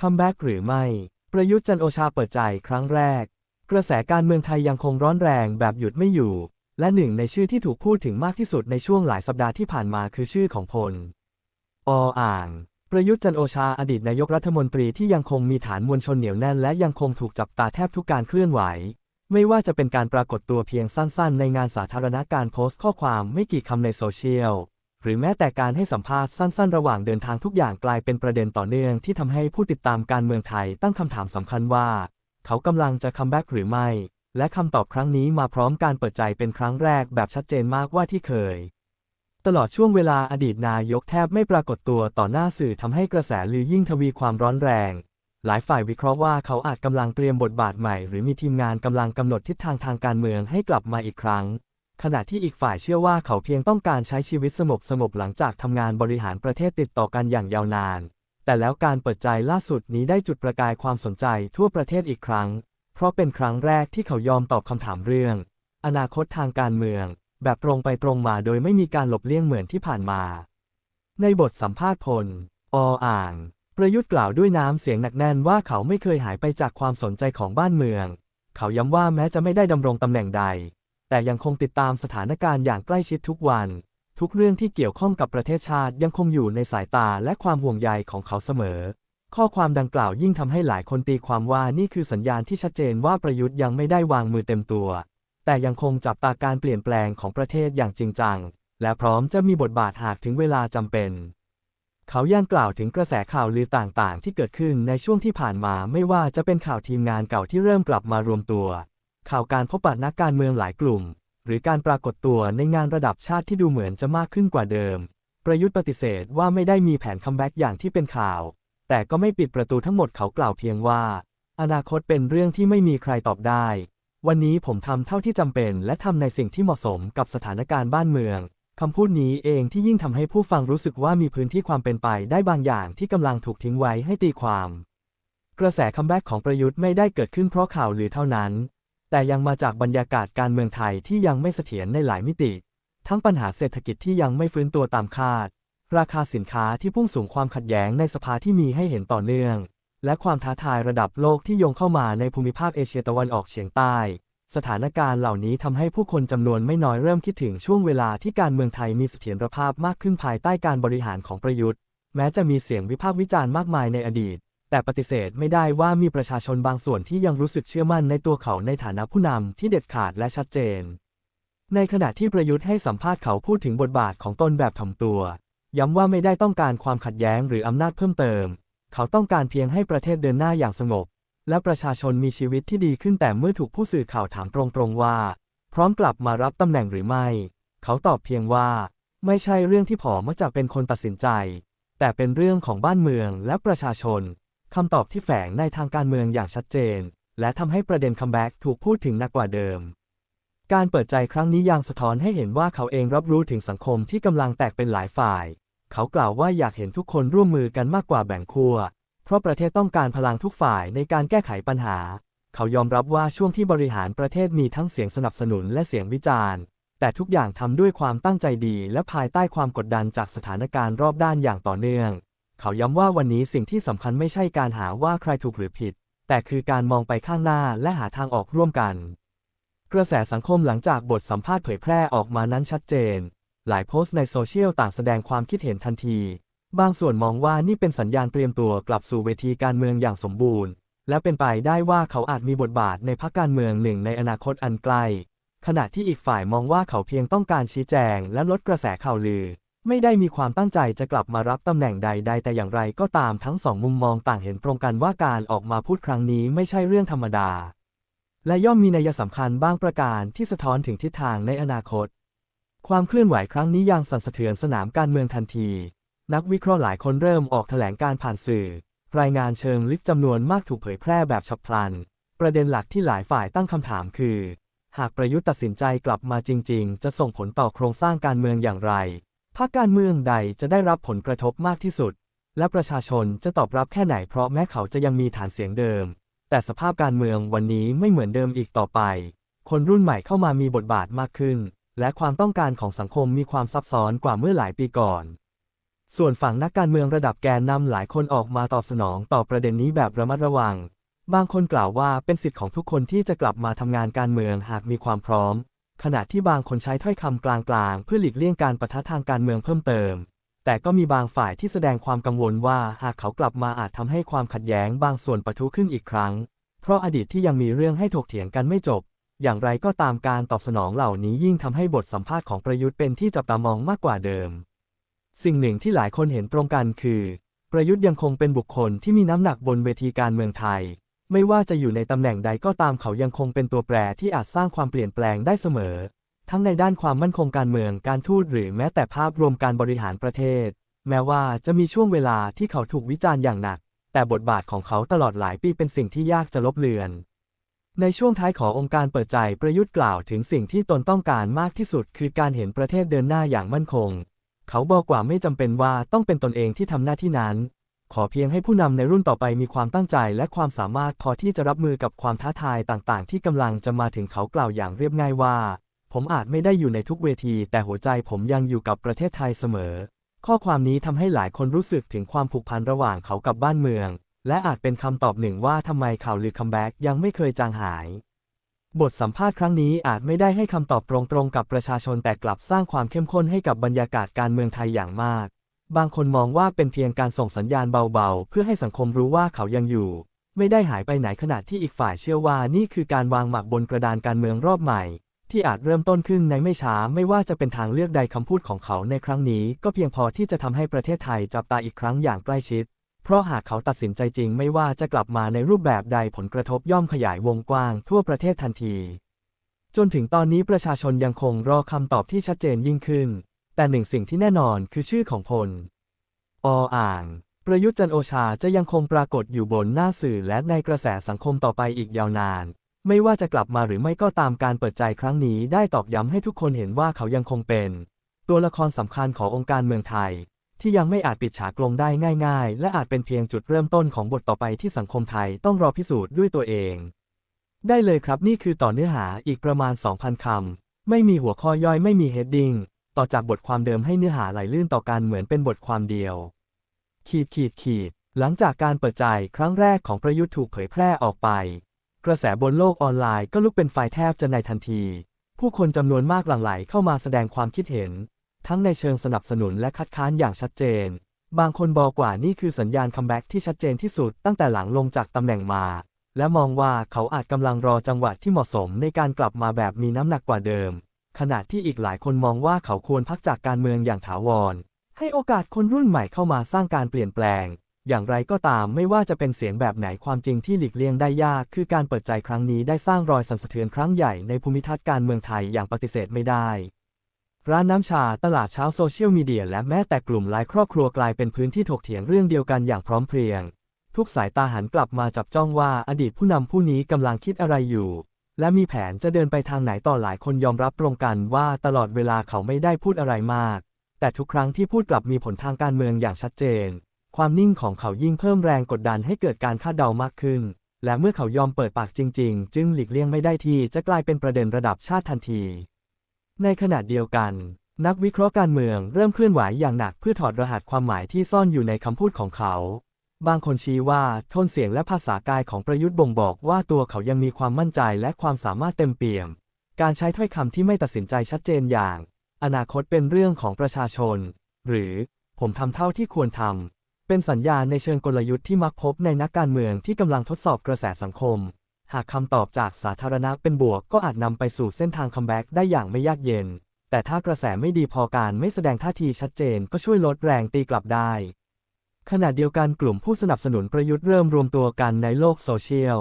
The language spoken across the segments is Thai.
คัมแบ็กหรือไม่ ประยุทธ์จันโอชาเปิดใจครั้งแรก กระแสการเมืองไทยยังคงร้อนแรงแบบหยุดไม่อยู่ และหนึ่งในชื่อที่ถูกพูดถึงมากที่สุดในช่วงหลายสัปดาห์ที่ผ่านมาคือชื่อของพล ออ่าง ประยุทธ์จันโอชาอดีตนายกรัฐมนตรีที่ยังคงมีฐานมวลชนเหนียวแน่น และยังคงถูกจับตาแทบทุกการเคลื่อนไหว ไม่ว่าจะเป็นการปรากฏตัวเพียงสั้นๆ ในงานสาธารณะการโพสต์ข้อความไม่กี่คำในโซเชียล หรือแม้แต่การให้สัมภาษณ์สั้นๆ ระหว่างเดินทางทุกอย่างกลายเป็นประเด็นต่อเนื่องที่ทำให้ผู้ติดตามการเมืองไทยตั้งคำถามสำคัญว่า เขากำลังจะคัมแบ็กหรือไม่ และคำตอบครั้งนี้มาพร้อมการเปิดใจเป็นครั้งแรกแบบชัดเจนมากว่าที่เคย ตลอดช่วงเวลาอดีตนายกแทบไม่ปรากฏตัวต่อหน้าสื่อทำให้กระแสลือยิ่งทวีความร้อนแรง หลายฝ่ายวิเคราะห์ว่าเขาอาจกำลังเตรียมบทบาทใหม่ หรือมีทีมงานกำลังกำหนดทิศทางทางการเมืองให้กลับมาอีกครั้ง ขณะที่อีกฝ่ายเชื่อว่าเขาเพียงต้องการใช้ชีวิตสงบสงบหลังจากทำงานบริหารประเทศติดต่อกันอย่างยาวนาน แต่แล้วการเปิดใจล่าสุดนี้ได้จุดประกายความสนใจทั่วประเทศอีกครั้ง เพราะเป็นครั้งแรกที่เขายอมตอบคำถามเรื่อง อนาคตทางการเมือง แบบตรงไปตรงมาโดยไม่มีการหลบเลี่ยงเหมือนที่ผ่านมา ในบทสัมภาษณ์พล ออ่าง ประยุทธ์กล่าวด้วยน้ำเสียงหนักแน่นว่าเขาไม่เคยหายไปจากความสนใจของบ้านเมือง เขาย้ำว่าแม้จะไม่ได้ดำรงตำแหน่งใด แต่ยังคงติดตามสถานการณ์อย่างใกล้ชิดทุกวัน ทุกเรื่องที่เกี่ยวข้องกับประเทศชาติยังคงอยู่ในสายตาและความห่วงใยของเขาเสมอ ข้อความดังกล่าวยิ่งทำให้หลายคนตีความว่านี่คือสัญญาณที่ชัดเจนว่าประยุทธ์ยังไม่ได้วางมือเต็มตัว แต่ยังคงจับตาการเปลี่ยนแปลงของประเทศอย่างจริงจัง และพร้อมจะมีบทบาทหากถึงเวลาจำเป็นเขายังกล่าวถึงกระแสข่าวลือต่างๆ ที่เกิดขึ้นในช่วงที่ผ่านมาไม่ว่าจะเป็นข่าวทีมงานเก่าที่เริ่มกลับมารวมตัว ข่าวการพบปะนักการเมืองหลายกลุ่ม หรือการปรากฏตัวในงานระดับชาติที่ดูเหมือนจะมากขึ้นกว่าเดิม ประยุทธ์ปฏิเสธว่าไม่ได้มีแผนคัมแบ็กอย่างที่เป็นข่าว แต่ก็ไม่ปิดประตูทั้งหมดเขากล่าวเพียงว่า อนาคตเป็นเรื่องที่ไม่มีใครตอบได้ วันนี้ผมทำเท่าที่จำเป็น และทำในสิ่งที่เหมาะสมกับสถานการณ์บ้านเมืองคำพูดนี้เองที่ยิ่งทำให้ผู้ฟังรู้สึกว่ามีพื้นที่ความเป็นไปได้บางอย่างที่กำลังถูกทิ้งไว้ให้ตีความ กระแสคัมแบ็กของประยุทธ์ไม่ได้เกิดขึ้นเพราะข่าวหรือเท่านั้น แต่ยังมาจากบรรยากาศการเมืองไทยที่ยังไม่เสถียรในหลายมิติ ทั้งปัญหาเศรษฐกิจที่ยังไม่ฟื้นตัวตามคาด ราคาสินค้าที่พุ่งสูงความขัดแย้งในสภาที่มีให้เห็นต่อเนื่อง และความท้าทายระดับโลกที่โยงเข้ามาในภูมิภาคเอเชียตะวันออกเฉียงใต้ สถานการณ์เหล่านี้ทำให้ผู้คนจำนวนไม่น้อยเริ่มคิดถึงช่วงเวลาที่การเมืองไทยมีเสถียรภาพมากขึ้นภายใต้การบริหารของประยุทธ์ แม้จะมีเสียงวิพากษ์วิจารณ์มากมายในอดีต แต่ปฏิเสธไม่ได้ว่ามีประชาชนบางส่วนที่ยังรู้สึกเชื่อมั่นในตัวเขาในฐานะผู้นำที่เด็ดขาดและชัดเจน ในขณะที่ประยุทธ์ให้สัมภาษณ์เขาพูดถึงบทบาทของตนแบบถ่อมตัว ย้ำว่าไม่ได้ต้องการความขัดแย้งหรืออำนาจเพิ่มเติม เขาต้องการเพียงให้ประเทศเดินหน้าอย่างสงบ และประชาชนมีชีวิตที่ดีขึ้นแต่เมื่อถูกผู้สื่อข่าวถามตรงๆว่า พร้อมกลับมารับตำแหน่งหรือไม่ เขาตอบเพียงว่า ไม่ใช่เรื่องที่ผมมักจะเป็นคนตัดสินใจ แต่เป็นเรื่องของบ้านเมืองและประชาชน คำตอบที่แฝงในทางการเมืองอย่างชัดเจน และทำให้ประเด็นคัมแบ็กถูกพูดถึงหนักกว่าเดิม การเปิดใจครั้งนี้ยังสะท้อนให้เห็นว่าเขาเองรับรู้ถึงสังคมที่กำลังแตกเป็นหลายฝ่าย เขากล่าวว่าอยากเห็นทุกคนร่วมมือกันมากกว่าแบ่งขั้วเพราะประเทศต้องการพลังทุกฝ่ายในการแก้ไขปัญหา เขายอมรับว่าช่วงที่บริหารประเทศมีทั้งเสียงสนับสนุนและเสียงวิจารณ์ แต่ทุกอย่างทำด้วยความตั้งใจดีและภายใต้ความกดดันจากสถานการณ์รอบด้านอย่างต่อเนื่อง เขาย้ำว่าวันนี้สิ่งที่สำคัญไม่ใช่การหาว่าใครถูกหรือผิด แต่คือการมองไปข้างหน้าและหาทางออกร่วมกัน กระแสสังคมหลังจากบทสัมภาษณ์เผยแพร่ออกมานั้นชัดเจน หลายโพสต์ในโซเชียลต่างแสดงความคิดเห็นทันที บางส่วนมองว่านี่เป็นสัญญาณเตรียมตัวกลับสู่เวทีการเมืองอย่างสมบูรณ์ และเป็นไปได้ว่าเขาอาจมีบทบาทในพรรคการเมืองหนึ่งในอนาคตอันใกล้ขณะที่อีกฝ่ายมองว่าเขาเพียงต้องการชี้แจงและลดกระแสข่าวลือ ไม่ได้มีความตั้งใจจะกลับมารับตำแหน่งใด ๆ แต่อย่างไรก็ตามทั้งสองมุมมองต่างเห็นตรงกันว่าการออกมาพูดครั้งนี้ไม่ใช่เรื่องธรรมดา และย่อมมีนัยสำคัญบางประการที่สะท้อนถึงทิศทางในอนาคต ความเคลื่อนไหวครั้งนี้ยังสั่นสะเทือนสนามการเมืองทันที นักวิเคราะห์หลายคนเริ่มออกแถลงการผ่านสื่อ รายงานเชิงลึกจำนวนมากถูกเผยแพร่แบบฉับพลัน ประเด็นหลักที่หลายฝ่ายตั้งคำถามคือ หากประยุทธ์ตัดสินใจกลับมาจริง ๆ จะส่งผลต่อโครงสร้างการเมืองอย่างไร พรรคการเมืองใดจะได้รับผลกระทบมากที่สุด และประชาชนจะตอบรับแค่ไหนเพราะแม้เขาจะยังมีฐานเสียงเดิม แต่สภาพการเมืองวันนี้ไม่เหมือนเดิมอีกต่อไป คนรุ่นใหม่เข้ามามีบทบาทมากขึ้น และความต้องการของสังคมมีความซับซ้อนกว่าเมื่อหลายปีก่อน ส่วนฝั่งนักการเมืองระดับแกนนำหลายคนออกมาตอบสนองต่อประเด็นนี้แบบระมัดระวัง บางคนกล่าวว่าเป็นสิทธิ์ของทุกคนที่จะกลับมาทำงานการเมืองหากมีความพร้อม ขณะที่บางคนใช้ถ้อยคำกลางๆ เพื่อหลีกเลี่ยงการปะทะทางการเมืองเพิ่มเติม แต่ก็มีบางฝ่ายที่แสดงความกังวลว่าหากเขากลับมาอาจทำให้ความขัดแย้งบางส่วนปะทุขึ้นอีกครั้ง เพราะอดีตที่ยังมีเรื่องให้ถกเถียงกันไม่จบ อย่างไรก็ตามการตอบสนองเหล่านี้ยิ่งทำให้บทสัมภาษณ์ของประยุทธ์เป็นที่จับตามองมากกว่าเดิม สิ่งหนึ่งที่หลายคนเห็นตรงกันคือ ประยุทธ์ยังคงเป็นบุคคลที่มีน้ำหนักบนเวทีการเมืองไทย ไม่ว่าจะอยู่ในตำแหน่งใดก็ตามเขายังคงเป็นตัวแปรที่อาจสร้างความเปลี่ยนแปลงได้เสมอ ทั้งในด้านความมั่นคงการเมืองการทูตหรือแม้แต่ภาพรวมการบริหารประเทศ แม้ว่าจะมีช่วงเวลาที่เขาถูกวิจารณ์อย่างหนัก แต่บทบาทของเขาตลอดหลายปีเป็นสิ่งที่ยากจะลบเลือน ในช่วงท้ายขององค์การเปิดใจประยุทธ์กล่าวถึงสิ่งที่ตนต้องการมากที่สุด คือการเห็นประเทศเดินหน้าอย่างมั่นคง เขาบอกว่าไม่จำเป็นว่าต้องเป็นตนเองที่ทำหน้าที่นั้น ขอเพียงให้ผู้นำในรุ่นต่อไปมีความตั้งใจและความสามารถพอที่จะรับมือกับความท้าทายต่างๆ ที่กำลังจะมาถึงเขากล่าวอย่างเรียบง่ายว่า ผมอาจไม่ได้อยู่ในทุกเวที แต่หัวใจผมยังอยู่กับประเทศไทยเสมอ ข้อความนี้ทำให้หลายคนรู้สึกถึงความผูกพันระหว่างเขากับบ้านเมือง และอาจเป็นคำตอบหนึ่งว่าทำไมข่าวลือคัมแบ็กยังไม่เคยจางหาย บทสัมภาษณ์ครั้งนี้อาจไม่ได้ให้คำตอบตรงๆกับประชาชนแต่กลับสร้างความเข้มข้นให้กับบรรยากาศการเมืองไทยอย่างมาก บางคนมองว่าเป็นเพียงการส่งสัญญาณเบาๆ เพื่อให้สังคมรู้ว่าเขายังอยู่ ไม่ได้หายไปไหนขณะที่อีกฝ่ายเชื่อว่านี่คือการวางหมากบนกระดานการเมืองรอบใหม่ ที่อาจเริ่มต้นขึ้นในไม่ช้าไม่ว่าจะเป็นทางเลือกใดคำพูดของเขาในครั้งนี้ ก็เพียงพอที่จะทำให้ประเทศไทยจับตาอีกครั้งอย่างใกล้ชิด เพราะหากเขาตัดสินใจจริงไม่ว่าจะกลับมาในรูปแบบใดผลกระทบย่อมขยายวงกว้างทั่วประเทศทันที จนถึงตอนนี้ประชาชนยังคงรอคำตอบที่ชัดเจนยิ่งขึ้น แต่หนึ่งสิ่งที่แน่นอนคือชื่อของพล ออ่าง ประยุทธ์จันโอชาจะยังคงปรากฏอยู่บนหน้าสื่อและในกระแสสังคมต่อไปอีกยาวนาน ไม่ว่าจะกลับมาหรือไม่ก็ตามการเปิดใจครั้งนี้ได้ตอกย้ำให้ทุกคนเห็นว่าเขายังคงเป็น ตัวละครสำคัญขององค์การเมืองไทย ที่ยังไม่อาจปิดฉากลงได้ง่าย ๆ และอาจเป็นเพียงจุดเริ่มต้นของบทต่อไปที่สังคมไทยต้องรอพิสูจน์ด้วยตัวเอง ได้เลยครับนี่คือต่อเนื้อหาอีกประมาณ 2,000คำไม่มีหัวข้อย่อยไม่มีเฮดดิ้ง ต่อจากบทความเดิมให้เนื้อหาไหลลื่นต่อกันเหมือนเป็นบทความเดียว ขีดขีดขีด หลังจากการเปิดใจครั้งแรกของประยุทธ์ถูกเผยแพร่ออกไป กระแสบนโลกออนไลน์ก็ลุกเป็นไฟแทบจะในทันที ผู้คนจำนวนมากหลั่งไหลเข้ามาแสดงความคิดเห็น ทั้งในเชิงสนับสนุนและคัดค้านอย่างชัดเจน บางคนบอกว่านี่คือสัญญาณคัมแบ็กที่ชัดเจนที่สุดตั้งแต่หลังลงจากตำแหน่งมา และมองว่าเขาอาจกำลังรอจังหวะที่เหมาะสมในการกลับมาแบบมีน้ำหนักกว่าเดิม ขณะที่อีกหลายคนมองว่าเขาควรพักจากการเมืองอย่างถาวร ให้โอกาสคนรุ่นใหม่เข้ามาสร้างการเปลี่ยนแปลง อย่างไรก็ตามไม่ว่าจะเป็นเสียงแบบไหนความจริงที่หลีกเลี่ยงได้ยาก คือการเปิดใจครั้งนี้ได้สร้างรอยสั่นสะเทือนครั้งใหญ่ในภูมิทัศน์การเมืองไทยอย่างปฏิเสธไม่ได้ร้านน้ำชา ตลาดเช้าโซเชียลมีเดียและแม้แต่กลุ่มไลน์ครอบครัวกลายเป็นพื้นที่ถกเถียงเรื่องเดียวกันอย่างพร้อมเพรียง ทุกสายตาหันกลับมาจับจ้องว่าอดีตผู้นำผู้นี้กำลังคิดอะไรอยู่ และมีแผนจะเดินไปทางไหนต่อหลายคนยอมรับตรงกันว่าตลอดเวลาเขาไม่ได้พูดอะไรมาก แต่ทุกครั้งที่พูดกลับมีผลทางการเมืองอย่างชัดเจน ความนิ่งของเขายิ่งเพิ่มแรงกดดันให้เกิดการคาดเดามากขึ้น และเมื่อเขายอมเปิดปากจริง ๆ จึงหลีกเลี่ยงไม่ได้ที่จะกลายเป็นประเด็นระดับชาติทันที ในขณะเดียวกัน นักวิเคราะห์การเมืองเริ่มเคลื่อนไหวอย่างหนักเพื่อถอดรหัสความหมายที่ซ่อนอยู่ในคำพูดของเขา บางคนชี้ว่าโทนเสียงและภาษากายของประยุทธ์บ่งบอกว่าตัวเขายังมีความมั่นใจและความสามารถเต็มเปี่ยม การใช้ถ้อยคำที่ไม่ตัดสินใจชัดเจนอย่าง อนาคตเป็นเรื่องของประชาชน หรือผมทำเท่าที่ควรทำเป็นสัญญาณในเชิงกลยุทธ์ที่มักพบในนักการเมืองที่กำลังทดสอบกระแสสังคม หากคำตอบจากสาธารณะเป็นบวกก็อาจนำไปสู่เส้นทางคัมแบ็กได้อย่างไม่ยากเย็น แต่ถ้ากระแสไม่ดีพอการไม่แสดงท่าทีชัดเจนก็ช่วยลดแรงตีกลับได้ ขณะเดียวกันกลุ่มผู้สนับสนุนประยุทธ์เริ่มรวมตัวกันในโลกโซเชียล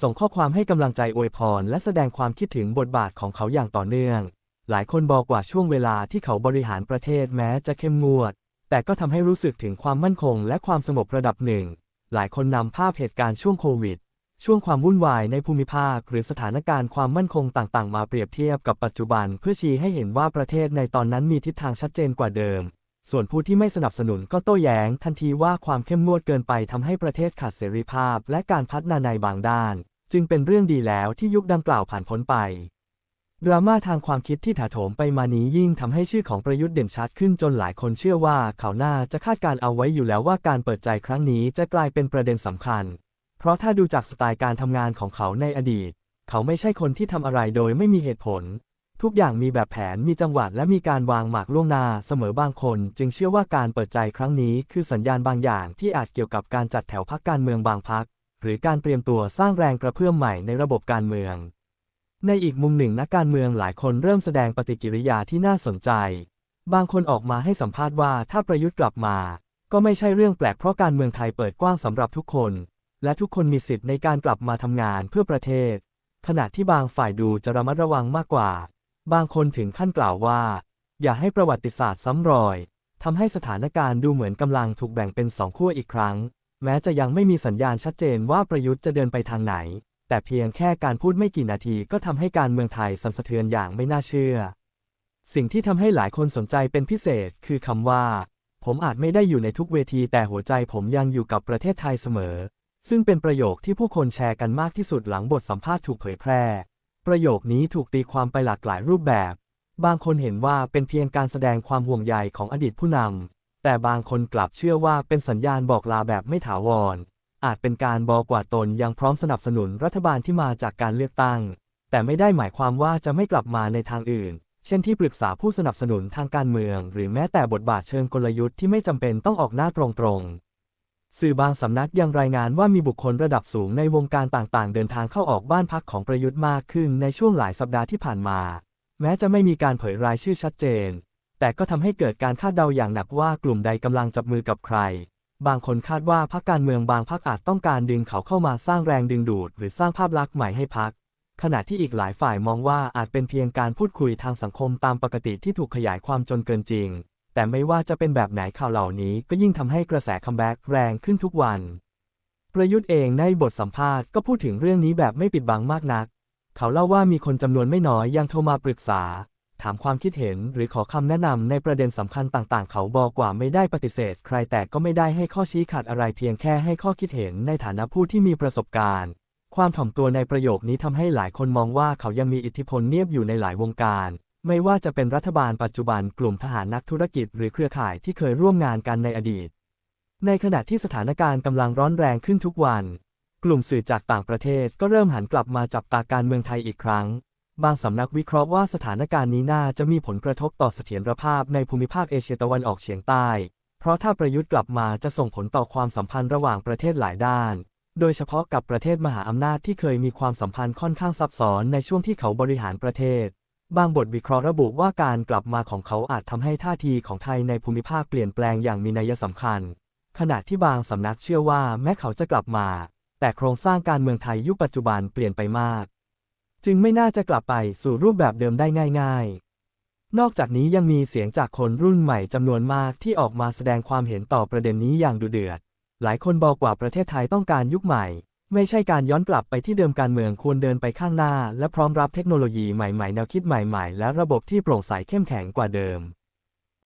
ส่งข้อความให้กำลังใจอวยพร และแสดงความคิดถึงบทบาทของเขาอย่างต่อเนื่อง หลายคนบอกว่าช่วงเวลาที่เขาบริหารประเทศแม้จะเข้มงวด แต่ก็ทำให้รู้สึกถึงความมั่นคงและความสงบระดับหนึ่ง หลายคนนำภาพเหตุการณ์ช่วงโควิด ช่วงความวุ่นวายในภูมิภาค หรือสถานการณ์ความมั่นคงต่างๆ มาเปรียบเทียบกับปัจจุบัน เพื่อชี้ให้เห็นว่าประเทศในตอนนั้นมีทิศทางชัดเจนกว่าเดิม ส่วนผู้ที่ไม่สนับสนุนก็โต้แย้งทันทีว่าความเข้มงวดเกินไปทำให้ประเทศขาดเสรีภาพและการพัฒนาในบางด้าน จึงเป็นเรื่องดีแล้วที่ยุคดังกล่าวผ่านพ้นไปดราม่าทางความคิดที่ถาโถมไปมานี้ยิ่งทำให้ชื่อของประยุทธ์เด่นชัดขึ้นจนหลายคนเชื่อว่าเขาน่าจะคาดการเอาไว้อยู่แล้วว่าการเปิดใจครั้งนี้จะกลายเป็นประเด็นสำคัญ เพราะถ้าดูจากสไตล์การทำงานของเขาในอดีต เขาไม่ใช่คนที่ทำอะไรโดยไม่มีเหตุผล ทุกอย่างมีแบบแผนมีจังหวะและมีการวางหมากล่วงหน้าเสมอบางคน จึงเชื่อว่าการเปิดใจครั้งนี้คือสัญญาณบางอย่างที่อาจเกี่ยวกับการจัดแถวพักการเมืองบางพัก หรือการเตรียมตัวสร้างแรงกระเพื่อมใหม่ในระบบการเมือง ในอีกมุมหนึ่งนักการเมืองหลายคนเริ่มแสดงปฏิกิริยาที่น่าสนใจ บางคนออกมาให้สัมภาษณ์ว่าถ้าประยุทธ์กลับมา ก็ไม่ใช่เรื่องแปลกเพราะการเมืองไทยเปิดกว้างสำหรับทุกคน และทุกคนมีสิทธิ์ในการกลับมาทำงานเพื่อประเทศ ขณะที่บางฝ่ายดูจะระมัดระวังมากกว่า บางคนถึงขั้นกล่าวว่า อย่าให้ประวัติศาสตร์ซ้ำรอยทำให้สถานการณ์ดูเหมือนกำลังถูกแบ่งเป็นสองขั้วอีกครั้ง แม้จะยังไม่มีสัญญาณชัดเจนว่าประยุทธ์จะเดินไปทางไหน แต่เพียงแค่การพูดไม่กี่นาทีก็ทำให้การเมืองไทยสั่นสะเทือนอย่างไม่น่าเชื่อ สิ่งที่ทำให้หลายคนสนใจเป็นพิเศษคือคำว่า ผมอาจไม่ได้อยู่ในทุกเวทีแต่หัวใจผมยังอยู่กับประเทศไทยเสมอ ซึ่งเป็นประโยคที่ผู้คนแชร์กันมากที่สุดหลังบทสัมภาษณ์ถูกเผยแพร่ ประโยคนี้ถูกตีความไปหลากหลายรูปแบบ บางคนเห็นว่าเป็นเพียงการแสดงความห่วงใยของอดีตผู้นำ แต่บางคนกลับเชื่อว่าเป็นสัญญาณบอกลาแบบไม่ถาวร อาจเป็นการบอกว่าตนยังพร้อมสนับสนุนรัฐบาลที่มาจากการเลือกตั้ง แต่ไม่ได้หมายความว่าจะไม่กลับมาในทางอื่น เช่นที่ปรึกษาผู้สนับสนุนทางการเมือง หรือแม้แต่บทบาทเชิงกลยุทธ์ที่ไม่จำเป็นต้องออกหน้าตรงๆ สื่อบางสำนักยังรายงานว่ามีบุคคลระดับสูงในวงการต่างๆ เดินทางเข้าออกบ้านพักของประยุทธ์มากขึ้นในช่วงหลายสัปดาห์ที่ผ่านมา แม้จะไม่มีการเผยรายชื่อชัดเจน แต่ก็ทำให้เกิดการคาดเดาอย่างหนักว่ากลุ่มใดกำลังจับมือกับใคร บางคนคาดว่าพรรคการเมืองบางพรรคอาจต้องการดึงเขาเข้ามาสร้างแรงดึงดูด หรือสร้างภาพลักษณ์ใหม่ให้พรรคขณะที่อีกหลายฝ่ายมองว่าอาจเป็นเพียงการพูดคุยทางสังคมตามปกติที่ถูกขยายความจนเกินจริง แต่ไม่ว่าจะเป็นแบบไหนข่าวเหล่านี้ก็ยิ่งทำให้กระแสคัมแบ็กแรงขึ้นทุกวัน ประยุทธ์เองในบทสัมภาษณ์ก็พูดถึงเรื่องนี้แบบไม่ปิดบังมากนัก เขาเล่าว่ามีคนจำนวนไม่น้อยยังโทรมาปรึกษา ถามความคิดเห็นหรือขอคำแนะนำในประเด็นสำคัญต่างๆ เขาบอกว่าไม่ได้ปฏิเสธ ใครแต่ก็ไม่ได้ให้ข้อชี้ขาดอะไรเพียงแค่ให้ข้อคิดเห็นในฐานะผู้ที่มีประสบการณ์ ความถ่อมตัวในประโยคนี้ทำให้หลายคนมองว่าเขายังมีอิทธิพลเนียบอยู่ในหลายวงการ ไม่ว่าจะเป็นรัฐบาลปัจจุบันกลุ่มทหารนักธุรกิจหรือเครือข่ายที่เคยร่วมงานกันในอดีต ในขณะที่สถานการณ์กำลังร้อนแรงขึ้นทุกวัน กลุ่มสื่อจากต่างประเทศก็เริ่มหันกลับมาจับตาการเมืองไทยอีกครั้ง บางสำนักวิเคราะห์ว่าสถานการณ์นี้น่าจะมีผลกระทบต่อเสถียรภาพในภูมิภาคเอเชียตะวันออกเฉียงใต้ เพราะถ้าประยุทธ์กลับมาจะส่งผลต่อความสัมพันธ์ระหว่างประเทศหลายด้าน โดยเฉพาะกับประเทศมหาอำนาจที่เคยมีความสัมพันธ์ค่อนข้างซับซ้อนในช่วงที่เขาบริหารประเทศ บางบทวิเคราะห์ระบุว่าการกลับมาของเขาอาจทำให้ท่าทีของไทยในภูมิภาคเปลี่ยนแปลงอย่างมีนัยสำคัญ ขณะที่บางสำนักเชื่อว่าแม้เขาจะกลับมา แต่โครงสร้างการเมืองไทยยุคปัจจุบันเปลี่ยนไปมาก จึงไม่น่าจะกลับไปสู่รูปแบบเดิมได้ง่าย ๆ นอกจากนี้ยังมีเสียงจากคนรุ่นใหม่จำนวนมากที่ออกมาแสดงความเห็นต่อประเด็นนี้อย่างดุเดือด หลายคนบอกว่าประเทศไทยต้องการยุคใหม่ ไม่ใช่การย้อนกลับไปที่เดิมการเมืองควรเดินไปข้างหน้า และพร้อมรับเทคโนโลยีใหม่ๆ แนวคิดใหม่ๆ และระบบที่โปร่งใสเข้มแข็งกว่าเดิม